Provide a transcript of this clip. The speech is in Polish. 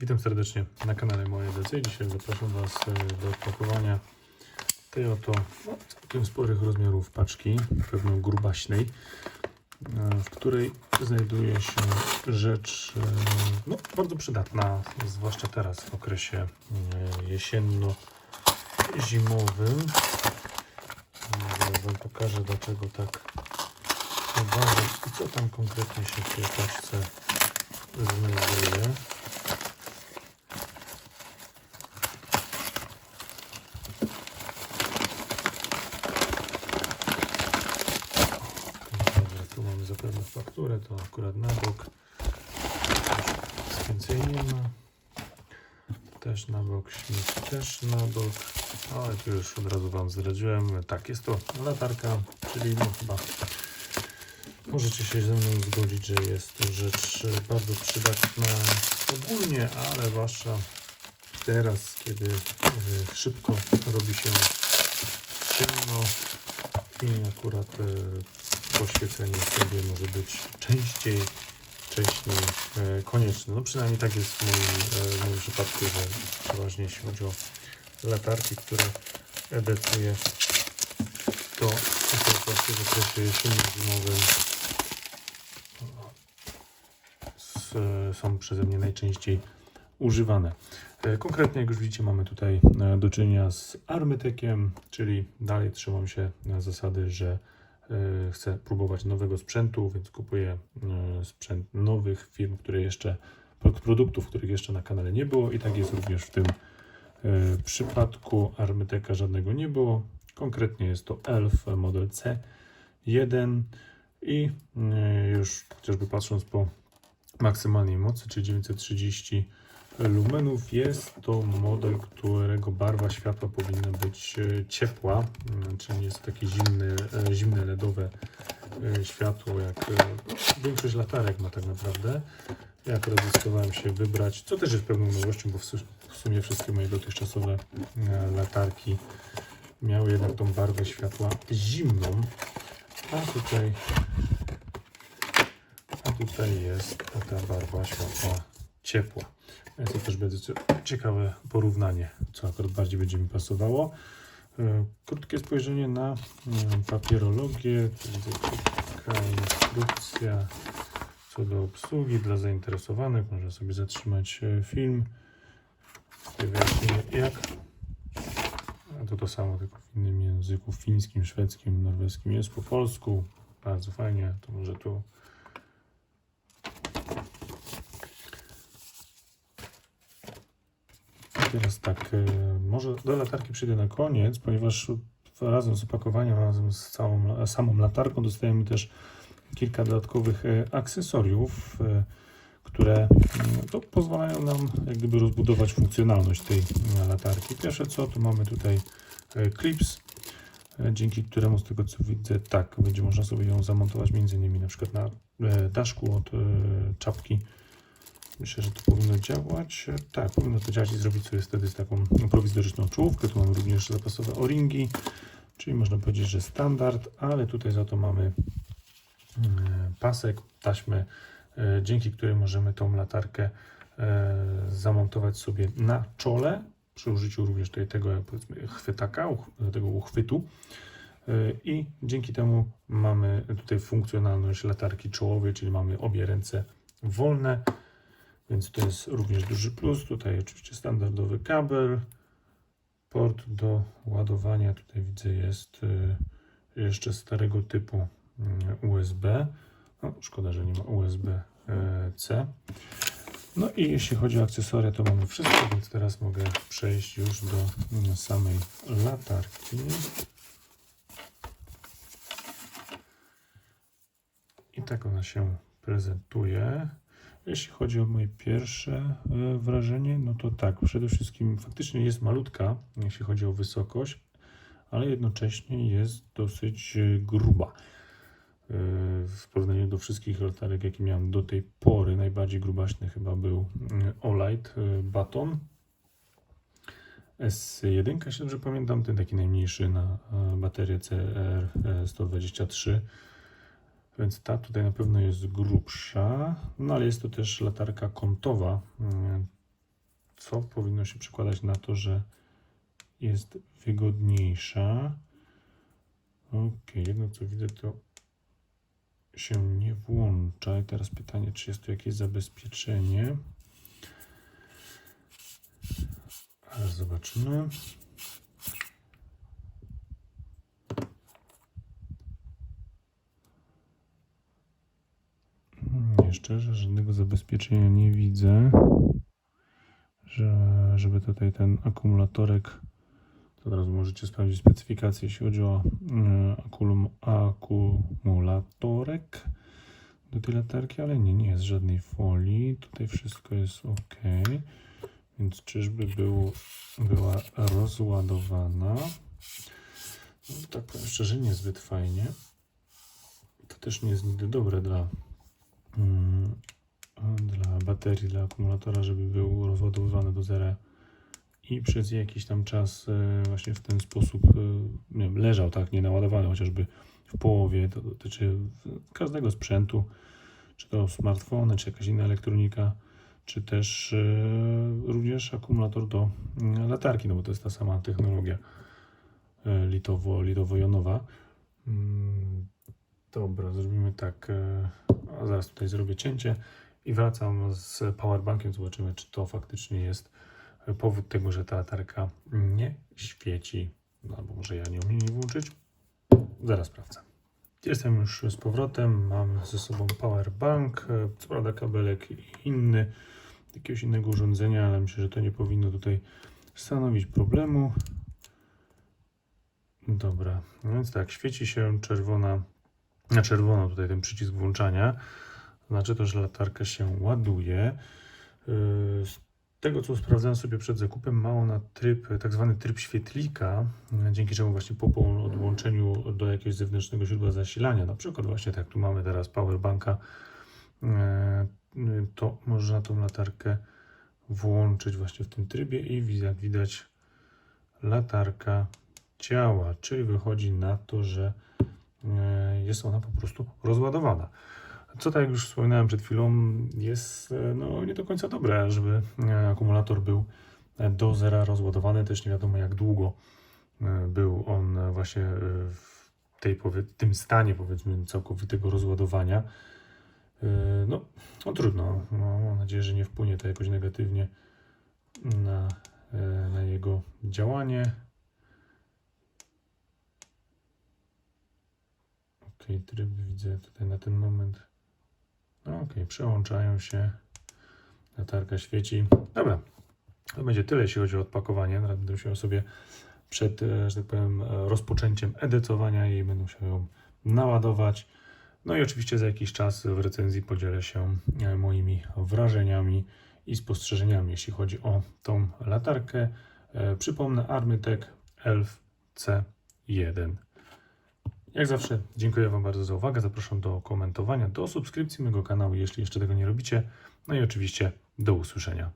Witam serdecznie na kanale Moje DC. Dzisiaj zapraszam Was e, do odpakowania tej oto no, całkiem sporych rozmiarów paczki, pewno grubaśnej, e, w której znajduje się rzecz e, no, bardzo przydatna, zwłaszcza teraz w okresie jesienno-zimowym. Wam pokażę dlaczego tak uważam i co tam konkretnie się w tej paczce znajduje. Dobra, tu mamy zapewne fakturę, to akurat na bok. Już Więcej nie ma. Też na bok, śmieci też na bok. Ale tu już od razu Wam zdradziłem. Tak, jest to latarka, czyli no chyba możecie się ze mną zgodzić, że jest to rzecz bardzo przydatna ogólnie, ale zwłaszcza teraz, kiedy e, szybko robi się ciemno i akurat e, poświecenie sobie może być częściej, wcześniej e, konieczne. No przynajmniej tak jest w moim, e, w moim przypadku, że przeważnie jeśli chodzi o latarki, które edytuję, to to właśnie w okresie jesienno-zimowym s- są przeze mnie najczęściej używane. E, Konkretnie, jak już widzicie, mamy tutaj e, do czynienia z Armytekiem, czyli dalej trzymam się zasady, że e, chcę próbować nowego sprzętu, więc kupuję e, sprzęt nowych firm, które jeszcze, pro- produktów, których jeszcze na kanale nie było i tak jest również w tym e, przypadku Armyteka żadnego nie było. Konkretnie jest to ELF model C1 i już chociażby patrząc po maksymalnej mocy, czyli 930 lumenów, jest to model, którego barwa światła powinna być e, ciepła, mm, czyli jest takie zimne, e, zimne LEDowe e, światło, jak większość latarek ma tak naprawdę. Ja akurat zdecydowałem się wybrać, co też jest pewną nowością, bo w su- w sumie wszystkie moje dotychczasowe latarki miały jednak tą barwę światła zimną, a tutaj a tutaj jest ta barwa światła ciepła. Więc to też będzie cie- ciekawe porównanie, co akurat bardziej będzie mi pasowało. E, Krótkie spojrzenie na mm, papierologię. Taka instrukcja co do obsługi dla zainteresowanych. Można sobie zatrzymać e, film. Tutaj wyjaśnienie jak. A to to samo, tylko w innym języku, fińskim, szwedzkim, norweskim. Jest po polsku. Bardzo fajnie. To może tu Teraz tak, e, może do latarki przyjdę na koniec, ponieważ razem z opakowaniem, razem z całą samą latarką dostajemy też kilka dodatkowych e, akcesoriów, e, które mm, to pozwalają nam jak gdyby rozbudować funkcjonalność tej latarki. Pierwsze co, tu mamy tutaj clips, dzięki któremu z tego co widzę, tak, będzie można sobie ją zamontować między innymi na przykład na daszku od czapki Myślę, że to powinno działać. E, Tak, powinno to działać i zrobić sobie wtedy z taką prowizoryczną czołówkę. Tu mamy również zapasowe o-ringi, czyli można powiedzieć, że standard, ale tutaj za to mamy mm, pasek, taśmę, e, dzięki której możemy tą latarkę e, zamontować sobie na czole, przy użyciu również tutaj tego powiedzmy chwytaka, tego uchwytu. E, I dzięki temu mamy tutaj funkcjonalność latarki czołowej, czyli mamy obie ręce wolne. Więc to jest również duży plus. Tutaj oczywiście standardowy kabel, port do ładowania. Tutaj widzę jest y, jeszcze starego typu y, USB. No, szkoda, że nie ma USB-C. No i jeśli chodzi o akcesoria, to mamy wszystko, więc teraz mogę przejść już do mm, samej latarki. I tak ona się prezentuje. Jeśli chodzi o moje pierwsze e, wrażenie, no to tak, przede wszystkim faktycznie jest malutka, jeśli chodzi o wysokość, ale jednocześnie jest dosyć e, gruba. E, W porównaniu do wszystkich latarek, jakie miałem do tej pory, najbardziej grubaśny chyba był Olight Baton S1, jeśli dobrze pamiętam, ten taki najmniejszy na baterię CR123. Więc ta tutaj na pewno jest grubsza, no ale jest to też latarka kątowa, mm, co powinno się przekładać na to, że jest wygodniejsza. Ok, jedno co widzę to się nie włącza. I teraz pytanie, czy jest tu jakieś zabezpieczenie. Ale zobaczymy. Nie, szczerze, żadnego zabezpieczenia nie widzę, że, żeby tutaj ten akumulatorek, to od razu możecie sprawdzić specyfikację, jeśli chodzi o e, akulum, akumulatorek do tej latarki, ale nie, nie jest żadnej folii, tutaj wszystko jest ok, więc czyżby był, była rozładowana. No, tak powiem szczerze, niezbyt fajnie. To też nie jest nigdy dobre dla mm, dla baterii, dla akumulatora, żeby był rozładowywany do zera i przez jakiś tam czas e, właśnie w ten sposób e, nie wiem, leżał, tak, nie naładowany chociażby w połowie. To dotyczy każdego sprzętu, czy to smartfony, czy jakaś inna elektronika, czy też e, również akumulator do mm, latarki, no bo to jest ta sama technologia litowo, litowo-jonowa. Mm, Dobra, zrobimy tak. A zaraz tutaj zrobię cięcie i wracam z powerbankiem. Zobaczymy, czy to faktycznie jest powód tego, że ta latarka nie świeci. No, albo może ja nie umiem jej włączyć. Zaraz sprawdzę. Jestem już z powrotem. Mam ze sobą powerbank. Co prawda kabelek inny, jakiegoś innego urządzenia, ale myślę, że to nie powinno tutaj stanowić problemu. Dobra, więc tak, świeci się czerwona na czerwono tutaj ten przycisk włączania. Znaczy to, że latarka się ładuje. Yy, Z tego, co sprawdzałem sobie przed zakupem, ma ona tryb, tak zwany tryb świetlika, dzięki czemu właśnie po odłączeniu do jakiegoś zewnętrznego źródła zasilania, na przykład właśnie tak tu mamy teraz powerbanka, yy, to można tą latarkę włączyć właśnie w tym trybie i jak widać latarka działa, czyli wychodzi na to, że e, jest ona po prostu rozładowana. Co tak jak już wspominałem przed chwilą, jest e, no, nie do końca dobre, żeby e, akumulator był do zera rozładowany. Też nie wiadomo jak długo e, był on właśnie w tej, tym stanie powiedzmy całkowitego rozładowania. No, no trudno. No, mam nadzieję, że nie wpłynie to jakoś negatywnie na, na jego działanie. Ok, tryb widzę tutaj na ten moment. No, ok, przełączają się. Latarka świeci. Dobra, to będzie tyle, jeśli chodzi o odpakowanie. Będę musiał sobie przed, e, że tak powiem, e, rozpoczęciem edytowania jej będę musiał ją naładować. No i oczywiście za jakiś czas w recenzji podzielę się e, moimi wrażeniami i spostrzeżeniami, jeśli chodzi o tą latarkę. Przypomnę Armytech Elf C1. Jak zawsze dziękuję Wam bardzo za uwagę. Zapraszam do komentowania, do subskrypcji mojego kanału, jeśli jeszcze tego nie robicie. No i oczywiście do usłyszenia